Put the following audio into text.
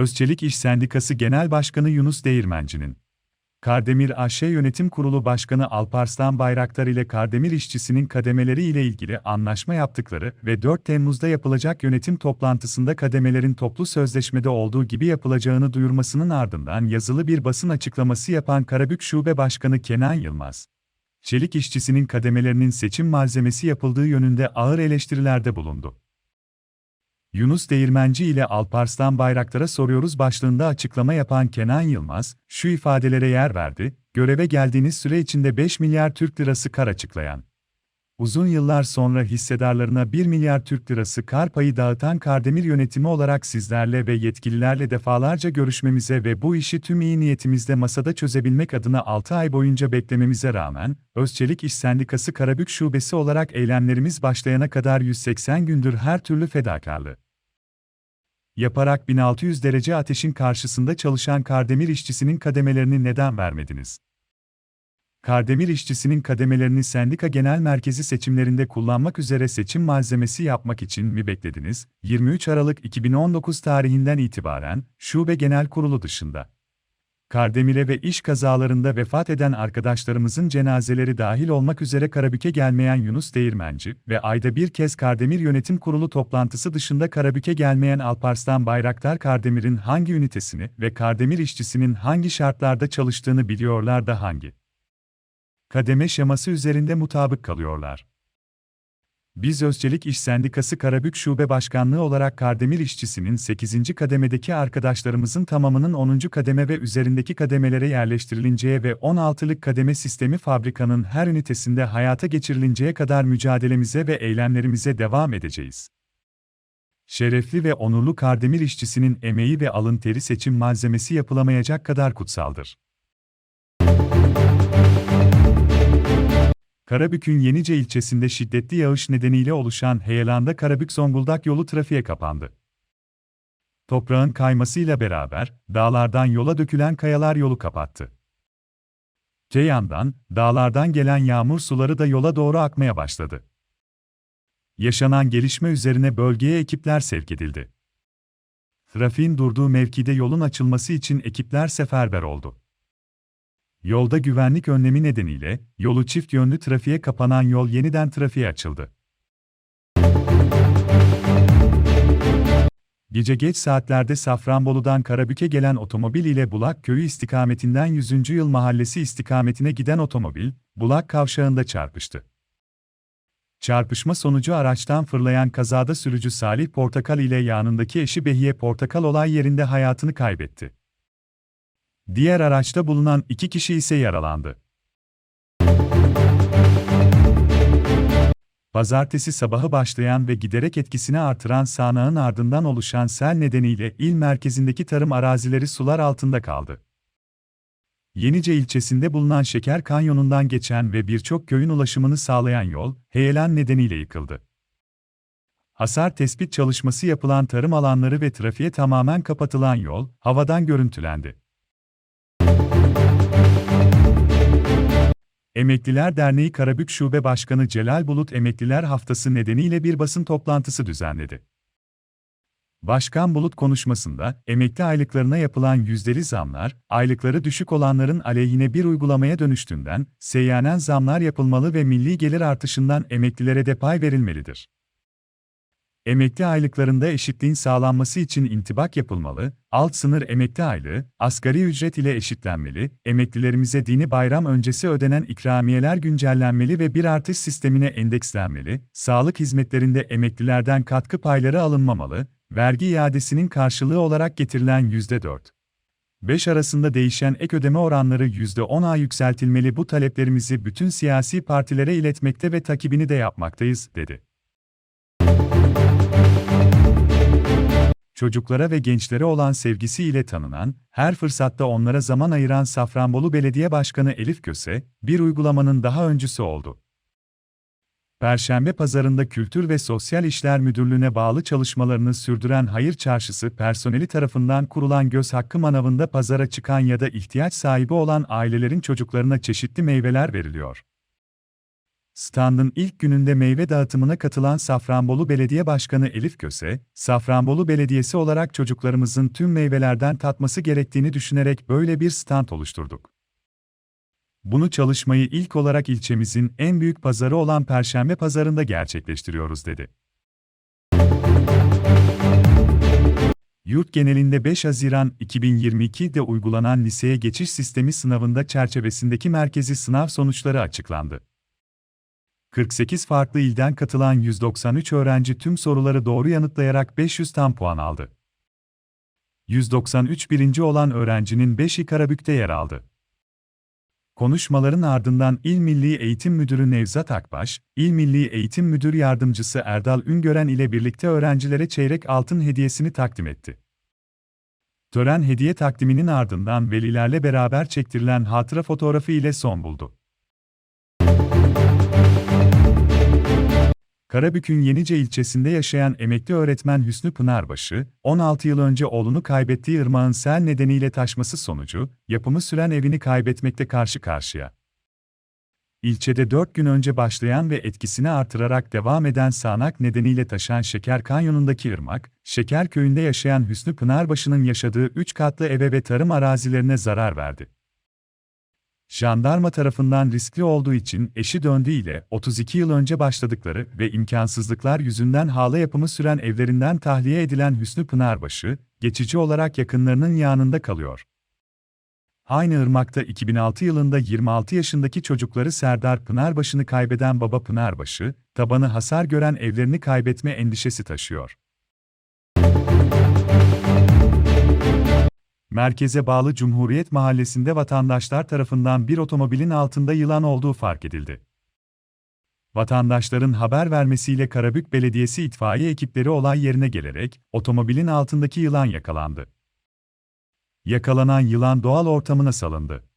Özçelik İş Sendikası Genel Başkanı Yunus Değirmenci'nin Kardemir AŞ Yönetim Kurulu Başkanı Alparslan Bayraktar ile Kardemir işçisinin kademeleri ile ilgili anlaşma yaptıkları ve 4 Temmuz'da yapılacak yönetim toplantısında kademelerin toplu sözleşmede olduğu gibi yapılacağını duyurmasının ardından yazılı bir basın açıklaması yapan Karabük Şube Başkanı Kenan Yılmaz, çelik işçisinin kademelerinin seçim malzemesi yapıldığı yönünde ağır eleştirilerde bulundu. Yunus Değirmenci ile Alparslan Bayraktar'a soruyoruz başlığında açıklama yapan Kenan Yılmaz, şu ifadelere yer verdi, göreve geldiğiniz süre içinde 5 milyar Türk lirası kar açıklayan. Uzun yıllar sonra hissedarlarına 1 milyar Türk lirası kar payı dağıtan Kardemir yönetimi olarak sizlerle ve yetkililerle defalarca görüşmemize ve bu işi tüm iyi niyetimizle masada çözebilmek adına 6 ay boyunca beklememize rağmen, Özçelik İş Sendikası Karabük Şubesi olarak eylemlerimiz başlayana kadar 180 gündür her türlü fedakarlığı yaparak 1600 derece ateşin karşısında çalışan Kardemir işçisinin kademelerini neden vermediniz? Kardemir işçisinin kademelerini sendika genel merkezi seçimlerinde kullanmak üzere seçim malzemesi yapmak için mi beklediniz? 23 Aralık 2019 tarihinden itibaren Şube Genel Kurulu dışında Kardemir'e ve iş kazalarında vefat eden arkadaşlarımızın cenazeleri dahil olmak üzere Karabük'e gelmeyen Yunus Değirmenci ve ayda bir kez Kardemir Yönetim Kurulu toplantısı dışında Karabük'e gelmeyen Alparslan Bayraktar Kardemir'in hangi ünitesini ve Kardemir işçisinin hangi şartlarda çalıştığını biliyorlar da hangi kademe şeması üzerinde mutabık kalıyorlar. Biz Özçelik İş Sendikası Karabük Şube Başkanlığı olarak Kardemir işçisinin 8. kademedeki arkadaşlarımızın tamamının 10. kademe ve üzerindeki kademelere yerleştirilinceğe ve 16'lık kademe sistemi fabrikanın her ünitesinde hayata geçirilinceye kadar mücadelemize ve eylemlerimize devam edeceğiz. Şerefli ve onurlu Kardemir işçisinin emeği ve alın teri seçim malzemesi yapılamayacak kadar kutsaldır. Karabük'ün Yenice ilçesinde şiddetli yağış nedeniyle oluşan heyelanda Karabük-Zonguldak yolu trafiğe kapandı. Toprağın kaymasıyla beraber, dağlardan yola dökülen kayalar yolu kapattı. Te yandan, dağlardan gelen yağmur suları da yola doğru akmaya başladı. Yaşanan gelişme üzerine bölgeye ekipler sevk edildi. Trafiğin durduğu mevkide yolun açılması için ekipler seferber oldu. Yolda güvenlik önlemi nedeniyle, yolu çift yönlü trafiğe kapanan yol yeniden trafiğe açıldı. Gece geç saatlerde Safranbolu'dan Karabük'e gelen otomobil ile Bulak Köyü istikametinden 100. Yıl Mahallesi istikametine giden otomobil, Bulak kavşağında çarpıştı. Çarpışma sonucu araçtan fırlayan kazada sürücü Salih Portakal ile yanındaki eşi Behiye Portakal olay yerinde hayatını kaybetti. Diğer araçta bulunan iki kişi ise yaralandı. Pazartesi sabahı başlayan ve giderek etkisini artıran sağanağın ardından oluşan sel nedeniyle il merkezindeki tarım arazileri sular altında kaldı. Yenice ilçesinde bulunan Şeker Kanyonu'ndan geçen ve birçok köyün ulaşımını sağlayan yol, heyelan nedeniyle yıkıldı. Hasar tespit çalışması yapılan tarım alanları ve trafiğe tamamen kapatılan yol, havadan görüntülendi. Emekliler Derneği Karabük Şube Başkanı Celal Bulut Emekliler Haftası nedeniyle bir basın toplantısı düzenledi. Başkan Bulut konuşmasında, emekli aylıklarına yapılan yüzdeli zamlar, aylıkları düşük olanların aleyhine bir uygulamaya dönüştüğünden, seyyanen zamlar yapılmalı ve milli gelir artışından emeklilere de pay verilmelidir. Emekli aylıklarında eşitliğin sağlanması için intibak yapılmalı, alt sınır emekli aylığı, asgari ücret ile eşitlenmeli, emeklilerimize dini bayram öncesi ödenen ikramiyeler güncellenmeli ve bir artış sistemine endekslenmeli, sağlık hizmetlerinde emeklilerden katkı payları alınmamalı, vergi iadesinin karşılığı olarak getirilen %4. 5 arasında değişen ek ödeme oranları %10'a yükseltilmeli bu taleplerimizi bütün siyasi partilere iletmekte ve takibini de yapmaktayız, dedi. Çocuklara ve gençlere olan sevgisiyle tanınan, her fırsatta onlara zaman ayıran Safranbolu Belediye Başkanı Elif Köse, bir uygulamanın daha öncüsü oldu. Perşembe pazarında Kültür ve Sosyal İşler Müdürlüğü'ne bağlı çalışmalarını sürdüren Hayır Çarşısı personeli tarafından kurulan Göz Hakkı Manavı'nda pazara çıkan ya da ihtiyaç sahibi olan ailelerin çocuklarına çeşitli meyveler veriliyor. Standın ilk gününde meyve dağıtımına katılan Safranbolu Belediye Başkanı Elif Köse, Safranbolu Belediyesi olarak çocuklarımızın tüm meyvelerden tatması gerektiğini düşünerek böyle bir stand oluşturduk. Bunu çalışmayı ilk olarak ilçemizin en büyük pazarı olan Perşembe Pazarında gerçekleştiriyoruz dedi. Yurt genelinde 5 Haziran 2022'de uygulanan liseye geçiş sistemi sınavında çerçevesindeki merkezi sınav sonuçları açıklandı. 48 farklı ilden katılan 193 öğrenci tüm soruları doğru yanıtlayarak 500 tam puan aldı. 193 birinci olan öğrencinin 5'i Karabük'te yer aldı. Konuşmaların ardından İl Milli Eğitim Müdürü Nevzat Akbaş, İl Milli Eğitim Müdür Yardımcısı Erdal Üngören ile birlikte öğrencilere çeyrek altın hediyesini takdim etti. Tören hediye takdiminin ardından velilerle beraber çektirilen hatıra fotoğrafı ile son buldu. Karabük'ün Yenice ilçesinde yaşayan emekli öğretmen Hüsnü Pınarbaşı, 16 yıl önce oğlunu kaybettiği ırmağın sel nedeniyle taşması sonucu, yapımı süren evini kaybetmekte karşı karşıya. İlçede 4 gün önce başlayan ve etkisini artırarak devam eden sağanak nedeniyle taşan Şeker Kanyonu'ndaki ırmak, Şeker Köyü'nde yaşayan Hüsnü Pınarbaşı'nın yaşadığı 3 katlı eve ve tarım arazilerine zarar verdi. Jandarma tarafından riskli olduğu için eşi döndüğü ile 32 yıl önce başladıkları ve imkansızlıklar yüzünden hala yapımı süren evlerinden tahliye edilen Hüsnü Pınarbaşı, geçici olarak yakınlarının yanında kalıyor. Aynı ırmakta 2006 yılında 26 yaşındaki çocukları Serdar Pınarbaşı'nı kaybeden baba Pınarbaşı, tabanı hasar gören evlerini kaybetme endişesi taşıyor. Merkeze bağlı Cumhuriyet Mahallesi'nde vatandaşlar tarafından bir otomobilin altında yılan olduğu fark edildi. Vatandaşların haber vermesiyle Karabük Belediyesi itfaiye ekipleri olay yerine gelerek otomobilin altındaki yılan yakalandı. Yakalanan yılan doğal ortamına salındı.